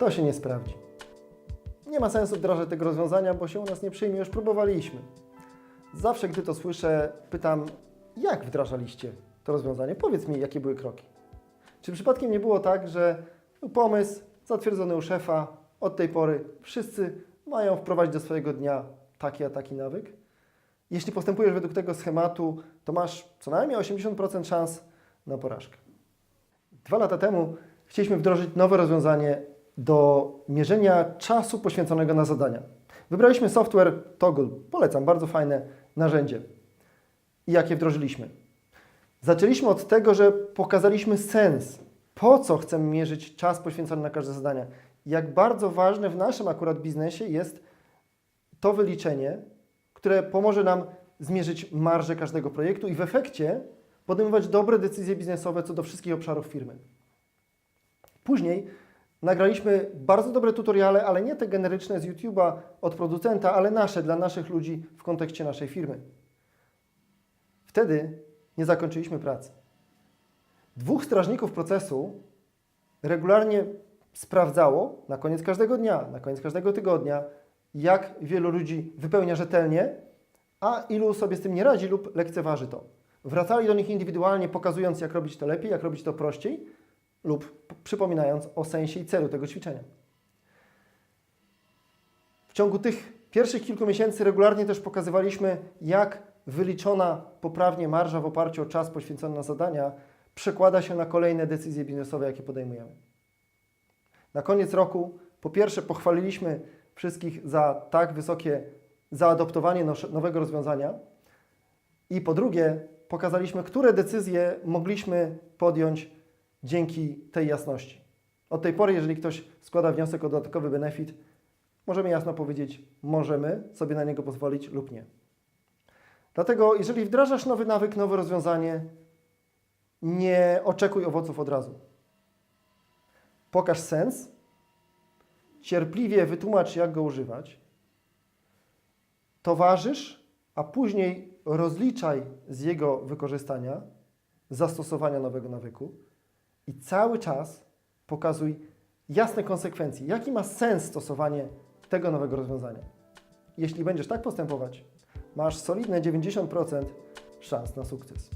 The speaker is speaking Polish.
to się nie sprawdzi. Nie ma sensu wdrażać tego rozwiązania, bo się u nas nie przyjmie, już próbowaliśmy. Zawsze, gdy to słyszę, pytam, jak wdrażaliście to rozwiązanie? Powiedz mi, jakie były kroki. Czy przypadkiem nie było tak, że pomysł zatwierdzony u szefa, od tej pory wszyscy mają wprowadzić do swojego dnia taki a taki nawyk? Jeśli postępujesz według tego schematu, to masz co najmniej 80% szans na porażkę. Dwa lata temu chcieliśmy wdrożyć nowe rozwiązanie do mierzenia czasu poświęconego na zadania. Wybraliśmy software Toggle. Polecam, bardzo fajne narzędzie. I jakie wdrożyliśmy? Zaczęliśmy od tego, że pokazaliśmy sens, po co chcemy mierzyć czas poświęcony na każde zadanie. Jak bardzo ważne w naszym akurat biznesie jest to wyliczenie, które pomoże nam zmierzyć marżę każdego projektu i w efekcie podejmować dobre decyzje biznesowe co do wszystkich obszarów firmy. Później nagraliśmy bardzo dobre tutoriale, ale nie te generyczne z YouTube'a od producenta, ale nasze dla naszych ludzi w kontekście naszej firmy. Wtedy nie zakończyliśmy pracy. Dwóch strażników procesu regularnie sprawdzało na koniec każdego dnia, na koniec każdego tygodnia, jak wielu ludzi wypełnia rzetelnie, a ilu sobie z tym nie radzi lub lekceważy to. Wracali do nich indywidualnie, pokazując, jak robić to lepiej, jak robić to prościej, lub przypominając o sensie i celu tego ćwiczenia. W ciągu tych pierwszych kilku miesięcy regularnie też pokazywaliśmy, jak wyliczona poprawnie marża w oparciu o czas poświęcony na zadania przekłada się na kolejne decyzje biznesowe, jakie podejmujemy. Na koniec roku, po pierwsze, pochwaliliśmy wszystkich za tak wysokie zaadoptowanie nowego rozwiązania, i po drugie, pokazaliśmy, które decyzje mogliśmy podjąć dzięki tej jasności. Od tej pory, jeżeli ktoś składa wniosek o dodatkowy benefit, możemy jasno powiedzieć, możemy sobie na niego pozwolić lub nie. Dlatego, jeżeli wdrażasz nowy nawyk, nowe rozwiązanie, nie oczekuj owoców od razu. Pokaż sens, cierpliwie wytłumacz, jak go używać, towarzysz, a później rozliczaj z jego wykorzystania, zastosowania nowego nawyku i cały czas pokazuj jasne konsekwencje, jaki ma sens stosowanie tego nowego rozwiązania. Jeśli będziesz tak postępować, masz solidne 90% szans na sukces.